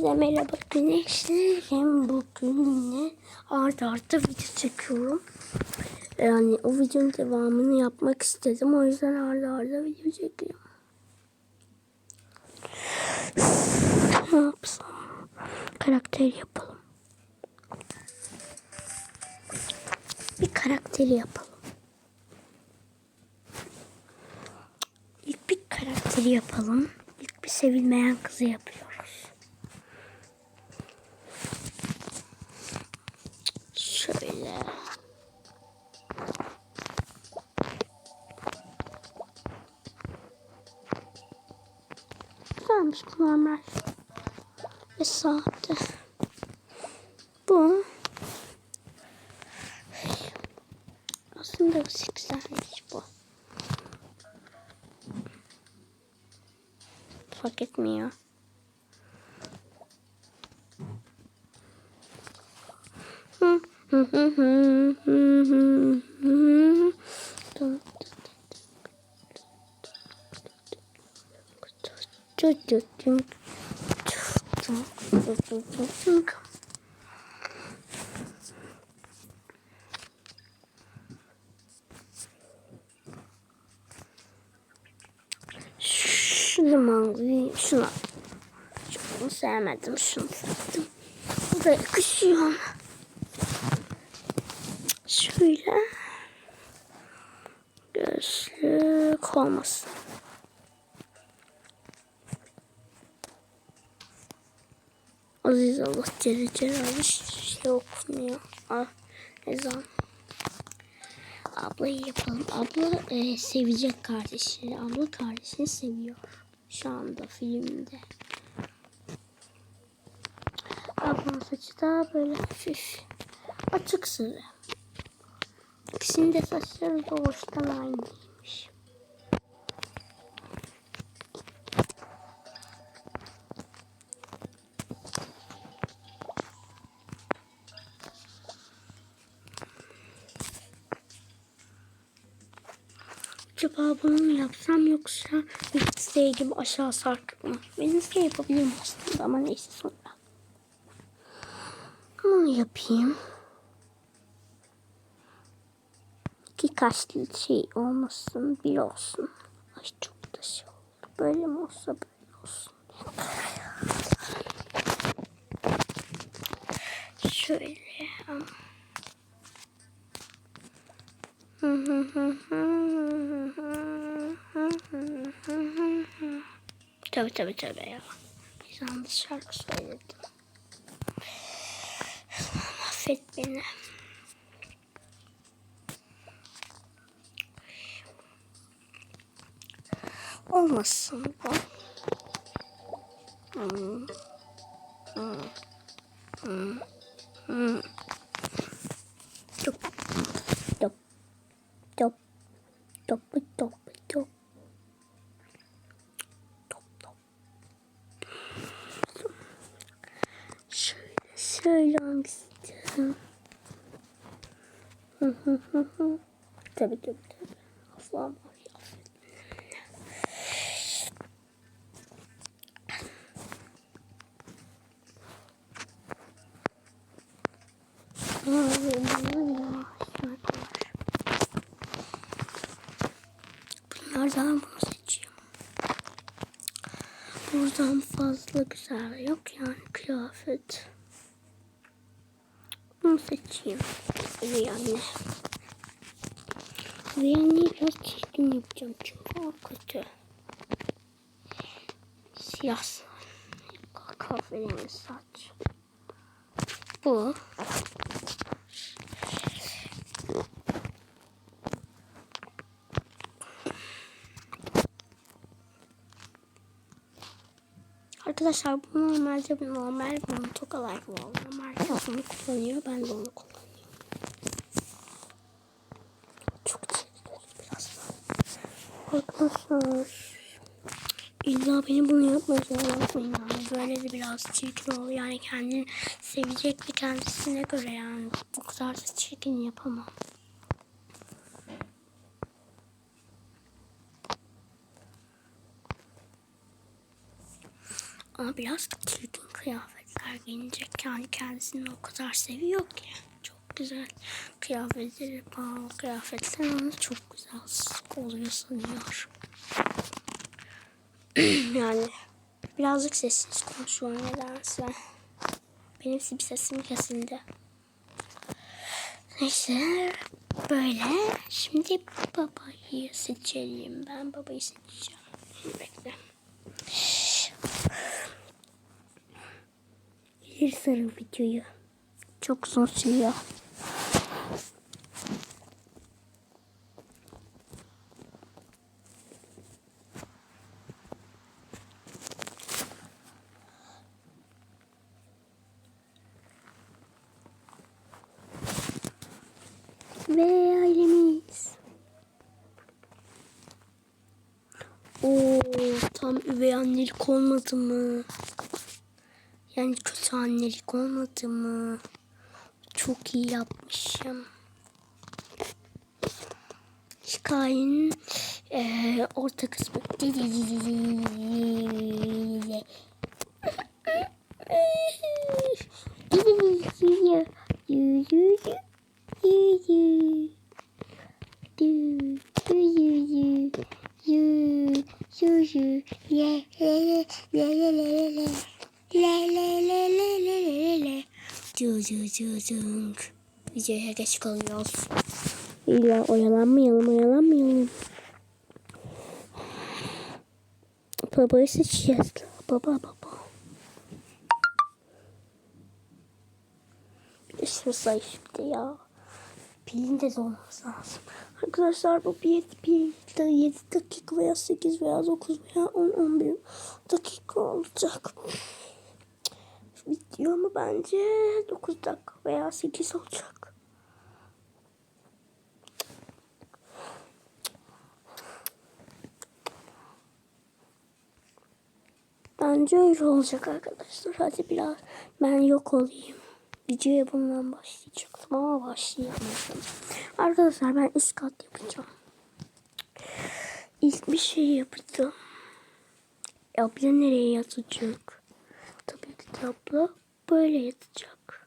Hepinize merhaba güneşlerim. Bugün yine art arda video çekiyorum. Yani o videonun devamını yapmak istedim. O yüzden arda arda video çekiyorum. Ne yapsam? Karakter yapalım. Bir karakteri yapalım. İlk bir karakteri yapalım. İlk bir sevilmeyen kızı yapıyoruz. Bu normal. Ve sahte. Bu. Aslında bu güzelmiş bu. Fark etmiyor. Hı hı hı Şunu mangoyu, şunu. Şunu sevmedim, şunu sevdim. Bu da yakışıyor. Şöyle. Gözlük olmasın. Aziz Allah Celle Celaluhu şey okumuyor. Ah, ezan. Ablayı yapalım. Abla e, sevecek kardeşini. Abla kardeşini seviyor. Şu anda filmde. Ablanın saçı da böyle hafif açık sarı. İkisinin de saçları doğuştan aynıymış. Acaba bunu yapsam yoksa Wednesday gibi aşağı sarkık mı? Wednesday yapabilirim aslında ama neyse sonra. Bunu yapayım. İki kaşlı şey olmasın, bir olsun. Ay çok da şey oldu. Böyle mi olsa böyle olsun. Şöyle. Tabii tabii tabii ya. Yanlış şarkı söyledim. Affet beni. Olmasın bu. Hmm. Hmm. Hmm. Hmm. Şöyle hı. Tabii tabii tabii. Ya. Bunlardan bunu seçiyorum. Buradan fazla güzel yok yani kıyafet. Bunu seçeyim. Ve anne. Ve anneyi biraz çirkin yapacağım çünkü kötü. Siyah kahverengi saç. Bu. Arkadaşlar bu normalde bir normal bir tokalar bu oluyor. Herkes onu kullanıyor. Ben de onu kullanıyorum. Çok çekiyor biraz. Arkadaşlar. İlla beni bunu yapmaya zorlamayın yani. Böyle de biraz çirkin oluyor. Yani kendini sevecek ve kendisine göre yani. Bu kadar da çirkin yapamam. Biraz çirkin kıyafetler giyinecek. Yani kendisini o kadar seviyor ki. Çok güzel kıyafetleri, pahalı kıyafetler onu çok güzel oluyor sanıyor. yani birazcık sessiz konuşuyor nedense. Benim bir sesim kesildi. Neyse böyle. Şimdi babayı seçelim. Ben babayı seçeceğim. Bekle. Sarı videoyu. Çok zor sürüyor. Ve ailemiz. Oo, tam üvey annelik olmadı mı? Yani kötü annelik olmadı mı? Çok iyi yapmışım. Hikayenin eee orta kısmı. Videoya geç kalıyoruz. İlla oyalanmayalım, oyalanmayalım. Babayı seçeceğiz. Baba, baba. Şu sayı şimdi ya. Pilin de dolması lazım. Arkadaşlar bu bir, bir de 7 dakika veya 8 veya 9 veya 10, 11 dakika olacak. Video mu bence 9 dakika veya 8 olacak. Bence öyle olacak arkadaşlar. Hadi biraz ben yok olayım. Videoya bundan başlayacaktım ama başlayamadım. Arkadaşlar ben üst kat yapacağım. İlk bir şey yapacağım. Abla nereye yatacak? Abla böyle yatacak.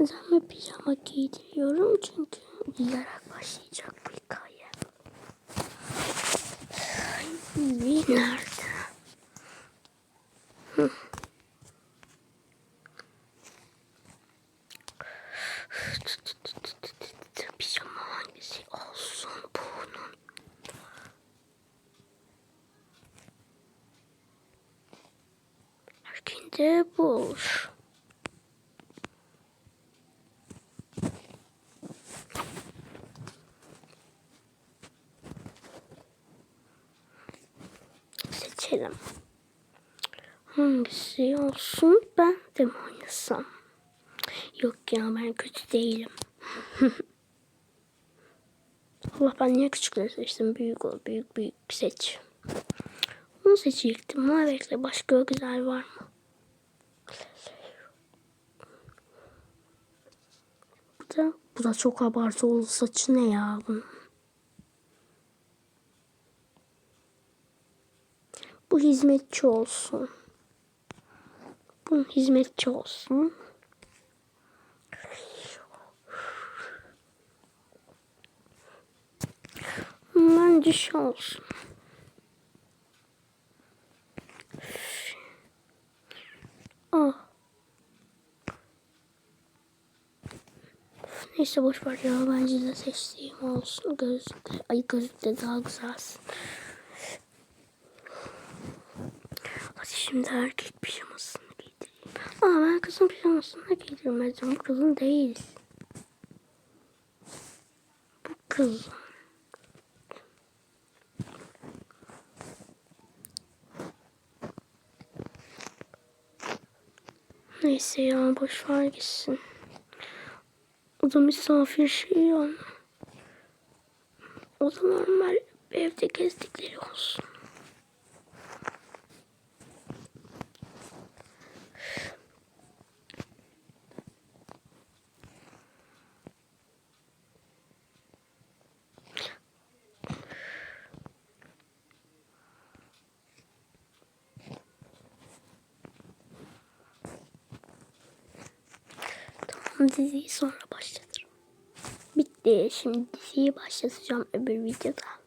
Neden mi pijama giydiriyorum? Çünkü uyuyarak başlayacak bu hikaye. Ay, nerede? Hı. Pijama hangisi olsun bunun? Erkeğinde bu olur. Seçelim. Hangisi olsun ben de mi oynasam? Yok ya ben kötü değilim. Allah ben niye küçükleri seçtim? Büyük ol, büyük büyük seç. Onu seçecektim ama bekle başka güzel var mı? Bu da, bu da çok abartı oldu. Saçı ne ya bunun? Bu hizmetçi olsun. Bu hizmetçi olsun. Bence şu olsun. Ah. Neyse boş ver ya bence de seçtiğim olsun gözlükte. Ay gözlükte daha güzelsin. Hadi şimdi erkek pijamasını giydireyim. Aa ben kızın pijamasını giydirmedim. Bu kızın değil. Bu kızın. Neyse ya boş ver gitsin. O da misafir şey yani. O da normal evde kestikleri olsun. Tamam diziyi sonra başlatırım. Bitti. Şimdi diziyi başlatacağım öbür videoda.